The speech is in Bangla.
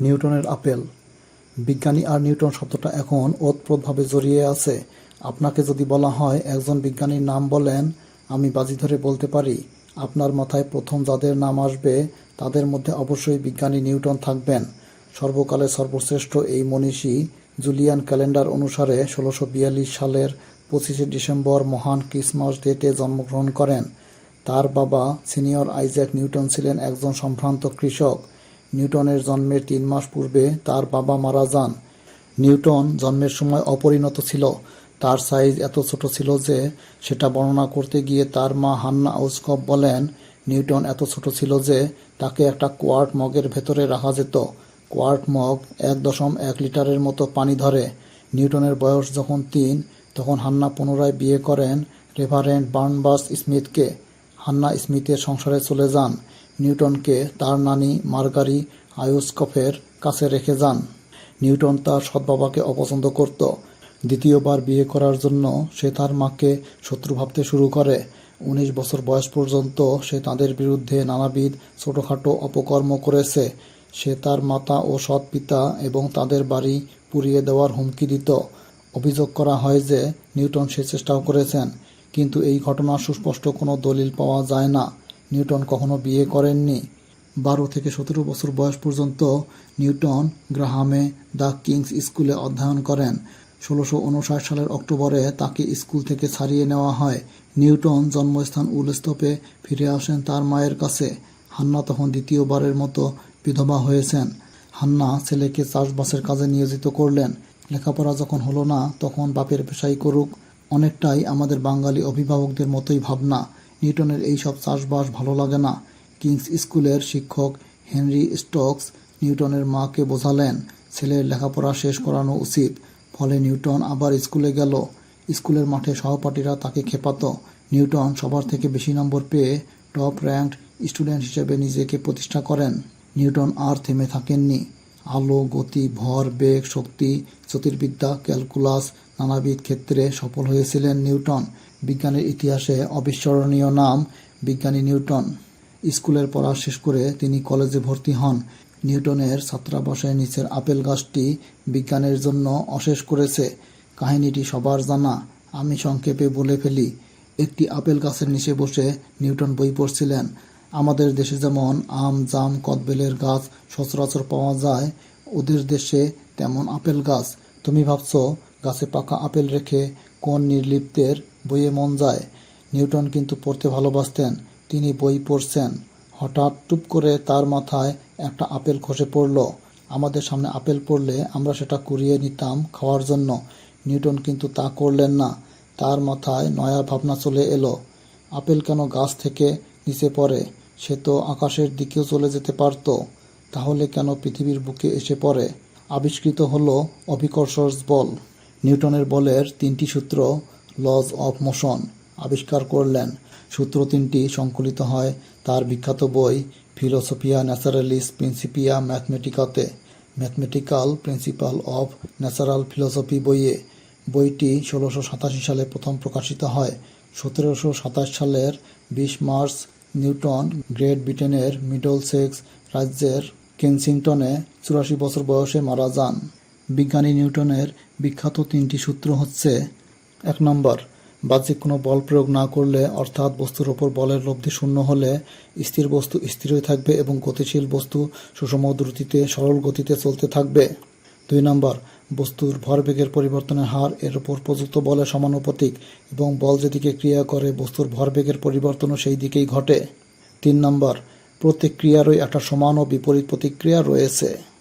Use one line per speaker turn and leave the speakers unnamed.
নিউটনের আপেল। বিজ্ঞানী আর নিউটন শব্দটা এখন ওতপ্রোতভাবে জড়িয়ে আছে। আপনাকে যদি বলা হয়, একজন বিজ্ঞানীর নাম বলেন, আমি বাজি ধরে বলতে পারি, আপনার মাথায় প্রথম যাদের নাম আসবে, তাদের মধ্যে অবশ্যই বিজ্ঞানী নিউটন থাকবেন। সর্বকালের সর্বশ্রেষ্ঠ এই মনীষী জুলিয়ান ক্যালেন্ডার অনুসারে ষোলোশো সালের পঁচিশে ডিসেম্বর মহান ক্রিসমাস ডেতে জন্মগ্রহণ করেন। তার বাবা সিনিয়র আইজ্যাক নিউটন ছিলেন একজন সম্ভ্রান্ত কৃষক। নিউটনের জন্মের তিন মাস পূর্বে তার বাবা মারা যান। নিউটন জন্মের সময় অপরিণত ছিল। তার সাইজ এত ছোট ছিল যে সেটা বর্ণনা করতে গিয়ে তার মা হান্না আউসকপ বলেন, নিউটন এত ছোট ছিল যে তাকে একটা কোয়ার্ট মগের ভেতরে রাখা যেত। কোয়ার্ট মগ এক দশম এক লিটারের মতো পানি ধরে। নিউটনের বয়স যখন তিন, তখন হান্না পুনরায় বিয়ে করেন রেভারেন্ট বার্নবাস স্মিথকে। হান্না স্মিথের সংসারে চলে যান। নিউটনকে তার নানি মার্গারি আয়ুস্কফের কাছে রেখে যান। নিউটন তার সৎ বাবাকে অপছন্দ করত। দ্বিতীয়বার বিয়ে করার জন্য সে তার মাকে শত্রু ভাবতে শুরু করে। উনিশ বছর বয়স পর্যন্ত সে তাদের বিরুদ্ধে নানাবিধ ছোটোখাটো অপকর্ম করেছে। সে তার মাতা ও সৎ পিতা এবং তাদের বাড়ি পুড়িয়ে দেওয়ার হুমকি দিত। অভিযোগ করা হয় যে নিউটন সে চেষ্টাও করেছেন। কিন্তু এই ঘটনার সুস্পষ্ট কোনো দলিল পাওয়া যায় না। নিউটন কখনো বিয়ে করেননি। বারো থেকে সতেরো বছর বয়স পর্যন্ত নিউটন গ্রাহামে দ্য কিংস স্কুলে অধ্যয়ন করেন। ষোলোশো উনষাট সালের অক্টোবরে তাকে স্কুল থেকে ছাড়িয়ে নেওয়া হয়। নিউটন জন্মস্থান উলস্তপে ফিরে আসেন তার মায়ের কাছে। হান্না তখন দ্বিতীয়বারের মতো বিধবা হয়েছেন। হান্না ছেলেকে চাষবাসের কাজে নিয়োজিত করলেন। লেখাপড়া যখন হলো না, তখন বাপের পেশাই করুক। অনেকটাই আমাদের বাঙালি অভিভাবকদের মতোই ভাবনা। নিউটনের এই সব চাষবাস ভালো লাগে না। কিংস স্কুলের শিক্ষক হেনরি স্টোকস নিউটনের মাকে বোঝালেন, ছেলের লেখাপড়া শেষ করানো উচিত। ফলে নিউটন আবার স্কুলে গেল। স্কুলের মাঠে সহপাঠীরা তাকে খেপাত। নিউটন সবার থেকে বেশি নম্বর পেয়ে টপ র্যাঙ্কড স্টুডেন্ট হিসেবে নিজেকে প্রতিষ্ঠা করেন। নিউটন আর থেমে থাকেননি। আলো, গতি, ভর, বেগ, শক্তি, জ্যোতির্বিদ্যা, ক্যালকুলাস নানাবিধ ক্ষেত্রে সফল হয়েছিলেন নিউটন। বিজ্ঞানের ইতিহাসে অবিস্মরণীয় নাম বিজ্ঞানী নিউটন। স্কুলের পড়া শেষ করে তিনি কলেজে ভর্তি হন। নিউটনের ছাত্রাবাসের নিচের আপেল গাছটি বিজ্ঞানের জন্য অশেষ করেছে। কাহিনীটি সবার জানা, আমি সংক্ষেপে বলে ফেলি। একটি আপেল গাছের নিচে বসে নিউটন বই পড়ছিলেন। আমাদের দেশে যেমন আম, জাম, কদবেলের গাছ সচরাচর পাওয়া যায়, ওদের দেশে তেমন আপেল গাছ। তুমি ভাবছ গাছে পাকা আপেল রেখে কোন নির্লিপ্তের বইয়ে মন যায়? নিউটন কিন্তু পড়তে ভালোবাসতেন, তিনি বই পড়ছেন। হঠাৎ টুপ করে তার মাথায় একটা আপেল খসে পড়ল। আমাদের সামনে আপেল পড়লে আমরা সেটা কুড়িয়ে নিতাম খাওয়ার জন্য। নিউটন কিন্তু তা করলেন না। তার মাথায় নয়া ভাবনা চলে এলো। আপেল কেন গাছ থেকে নিচে পড়ে? সে তো আকাশের দিকেও চলে যেতে পারত। তাহলে কেন পৃথিবীর বুকে এসে পড়ে? আবিষ্কৃত হলো অভিকর্ষজ বল। নিউটনের বলের তিনটি সূত্র লজ অফ মোশন আবিষ্কার করলেন। সূত্র তিনটি সংকলিত হয় তার বিখ্যাত বই ফিলোসফিয়া Naturalis Principia ম্যাথমেটিকাতে mathematical principle of natural philosophy বইয়ে। বইটি ষোলোশো সাতাশি সালে প্রথম প্রকাশিত হয়। সতেরোশো সাতাশ সালের বিশ মার্চ নিউটন গ্রেট ব্রিটেনের মিডলসেক্স রাজ্যের কেনসিংটনে চুরাশি বছর বয়সে মারা যান। বিজ্ঞানী নিউটনের বিখ্যাত তিনটি সূত্র হচ্ছে, এক নম্বর, বাহ্যিক কোনো বল প্রয়োগ না করলে, অর্থাৎ বস্তুর ওপর বলের লব্ধি শূন্য হলে, স্থির বস্তু স্থিরই থাকবে এবং গতিশীল বস্তু সুষম দ্রুতিতে, সরল গতিতে চলতে থাকবে। দুই নম্বর, বস্তুর ভরবেগের পরিবর্তনের হার এর উপর প্রযুক্ত বলের সমানুপাতিক এবং বল যেদিকে ক্রিয়া করে, বস্তুর ভরবেগের পরিবর্তনও সেই দিকেই ঘটে। তিন নম্বর প্রত্যেক ক্রিয়ারই একটা সমান ও বিপরীত প্রতিক্রিয়া রয়েছে।